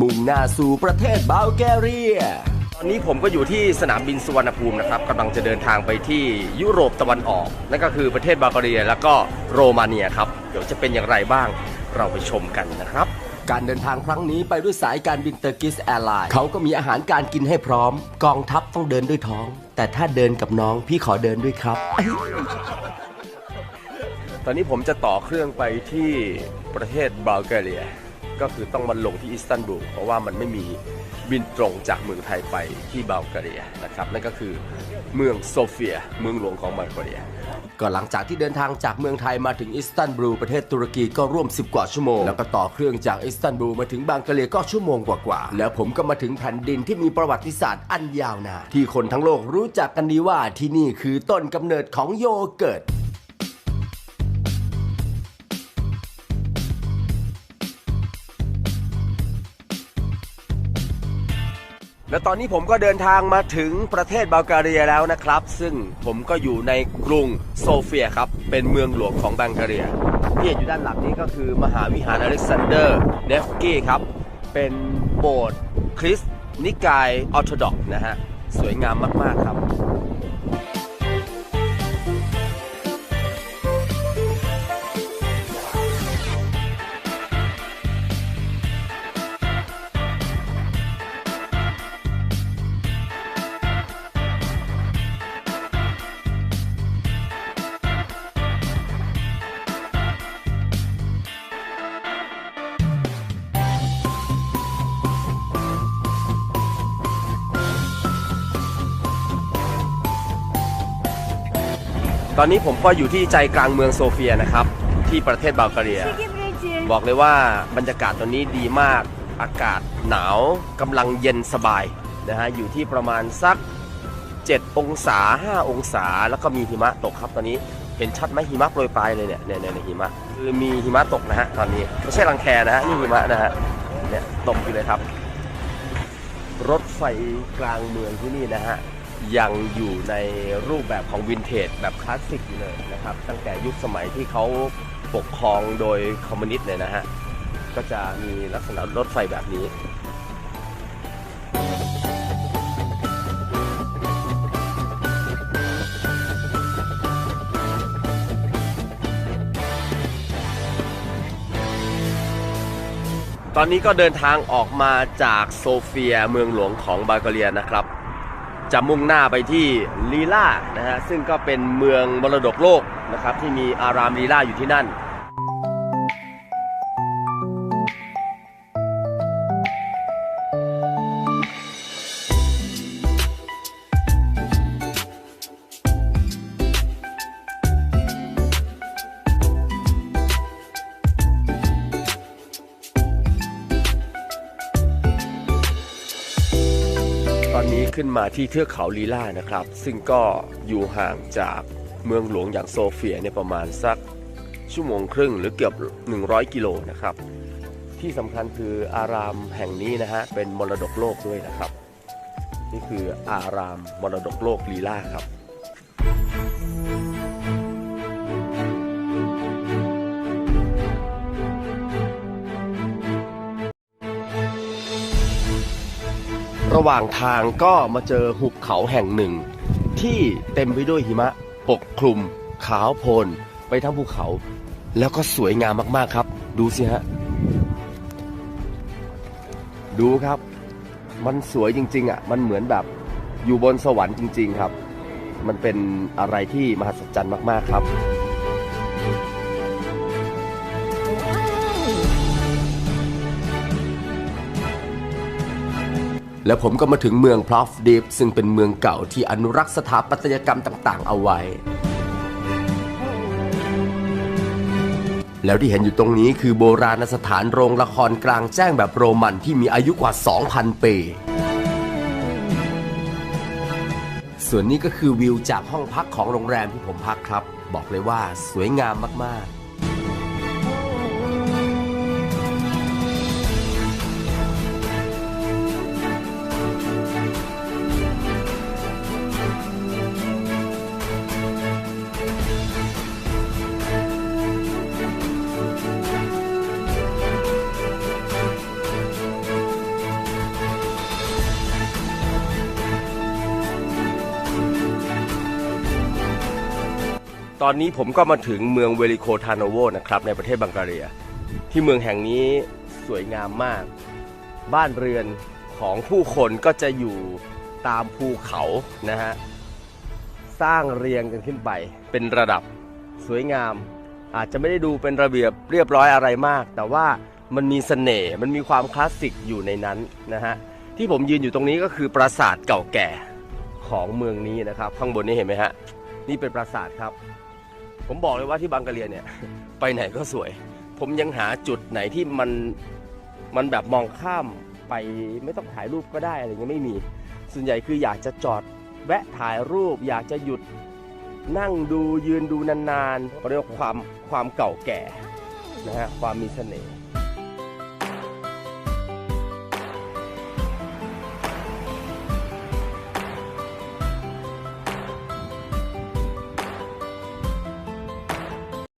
มุ่งหน้าสู่ประเทศบัลแกเรีย ตอนนี้ผมก็อยู่ที่สนามบินสุวรรณภูมินะครับกำลังจะเดินทางไปที่ยุโรปตะวันออก นั่นก็คือประเทศบัลแกเรีย แล้วก็โรมาเนียครับ เดี๋ยวจะเป็นอย่างไรบ้างเราไปชมกันนะครับ การเดินทางครั้งนี้ไปด้วยสายการบินเตอร์กิสแอร์ไลน์เขาก็มีอาหารการกินให้พร้อม กองทัพต้องเดินด้วยท้อง แต่ถ้าเดินกับน้องพี่ขอเดินด้วยครับ ตอนนี้ผมจะต่อเครื่องไปที่ประเทศบัลแกเรีย ก็คือต้องมาลงที่อิสตันบูลเพราะว่ามันไม่มีบินตรงจากเมืองไทยไปที่บัลแกเรียนะครับนั่นก็คือเมืองโซเฟีย เมืองหลวงของบัลแกเรียก็หลังจากที่เดินทางจากเมืองไทยมาถึงอิสตันบูลประเทศตุรกีก็ร่วม 10 กว่าชั่วโมง แล้วก็ต่อเครื่องจากอิสตันบูลมาถึงบางกะเลียก็ชั่วโมงกว่าๆแล้วผมก็มาถึงแผ่นดินที่มีประวัติศาสตร์อันยาวนานที่คนทั้งโลกรู้จักกันดีว่าที่นี่คือต้นกำเนิดของโยเกิร์ต และตอนนี้ผมก็เดินทางมาถึงประเทศบัลแกเรียแล้วนะครับ ซึ่งผมก็อยู่ในกรุงโซเฟียครับ เป็นเมืองหลวงของบัลแกเรีย ที่เห็นอยู่ด้านหลังนี้ก็คือมหาวิหารอเล็กซานเดอร์เนฟกี้ครับ เป็นโบสถ์คริสต์นิกายออร์โธดอกซ์นะฮะ สวยงามมาก ๆ ครับ ตอนนี้ผมก็อยู่ที่ใจกลางเมืองโซเฟียนะครับ ที่ประเทศบัลแกเรีย บอกเลยว่าบรรยากาศตอนนี้ดีมากอากาศหนาวกำลังเย็นสบายนะฮะอยู่ที่ประมาณสัก 7 องศา 5 องศา แล้วก็มีหิมะตกครับตอนนี้เห็นชัดไหมหิมะโปรยปลายเลยเนี่ยเนี่ยเนี่ยเนี่ยหิมะคือมีหิมะตกนะฮะตอนนี้ไม่ใช่รังแคนะฮะนี่หิมะนะฮะเนี่ยตกอยู่เลยครับ รถไฟกลางเมืองที่นี่นะฮะ ยังอยู่ในรูปแบบของวินเทจแบบคลาสสิกอยู่เลยนะครับ ตั้งแต่ยุคสมัยที่เขาปกครองโดยคอมมิวนิสต์เลยนะฮะ ก็จะมีลักษณะรถไฟแบบนี้ตอนนี้ก็เดินทางออกมาจากโซเฟียเมืองหลวงของบัลแกเรียนะครับ จะมุ่งหน้าไปที่ลีลานะฮะซึ่งก็เป็นเมืองมรดกโลกนะครับที่มีอารามลีลาอยู่ที่นั่น ตอนนี้ขึ้นมาที่เทือกเขาลีลานะครับ ซึ่งก็อยู่ห่างจากเมืองหลวงอย่างโซเฟียเนี่ยประมาณสักชั่วโมงครึ่งหรือเกือบ 100 กิโลนะครับ ที่สำคัญคืออารามแห่งนี้นะฮะเป็นมรดกโลกด้วยนะครับ นี่คืออารามมรดกโลกลีลาครับ ระหว่างทางก็มาเจอหุบเขาแห่งหนึ่ง ที่เต็มไปด้วยหิมะ ปกคลุม ขาวโพลนไปทั้งภูเขา แล้วก็สวยงามมากๆครับ ดูสิฮะ ดูครับ มันสวยจริง ๆ อะ มันเหมือนแบบอยู่บนสวรรค์จริง ๆ ครับ มันเป็นอะไรที่มหัศจรรย์มากๆครับ แล้วผมก็มาถึงเมืองพลอฟดิฟซึ่งเป็นเมืองเก่าที่อนุรักษ์สถาปัตยกรรมต่าง ๆ เอาไว้ แล้วที่เห็นอยู่ตรงนี้คือโบราณสถานโรงละครกลางแจ้งแบบโรมันที่มีอายุกว่า 2,000 ปีส่วนนี้ก็คือวิวจากห้องพักของโรงแรมที่ผมพักครับ บอกเลยว่าสวยงามมาก ๆ ตอนนี้ผมก็มาถึงเมืองเวลิโคทานโนโวนะครับในประเทศบังการีย ที่เมืองแห่งนี้สวยงามมาก บ้านเรือนของผู้คนก็จะอยู่ตามภูเขานะฮะสร้างเรียงกันขึ้นไปเป็นระดับสวยงาม อาจจะไม่ได้ดูเป็นระเบียบเรียบร้อยอะไรมาก แต่ว่ามันมีเสน่ห์มันมีความคลาสสิกอยู่ในนั้นนะฮะที่ผมยืนอยู่ตรงนี้ก็คือปราสาทเก่าแก่ของเมืองนี้นะครับ ข้างบนนี้เห็นไหมฮะนี่เป็นปราสาทครับ ผมบอกเลยว่าที่บังกะเลียเนี่ยไปไหนก็สวย ผมยังหาจุดไหนที่มันมันแบบมองข้ามไปไม่ต้องถ่ายรูปก็ได้อะไรเงี้ยไม่มี ส่วนใหญ่คืออยากจะจอดแวะถ่ายรูป อยากจะหยุดนั่งดูยืนดูนานๆเรียกว่าความความเก่าแก่นะฮะความมีเสน่ห์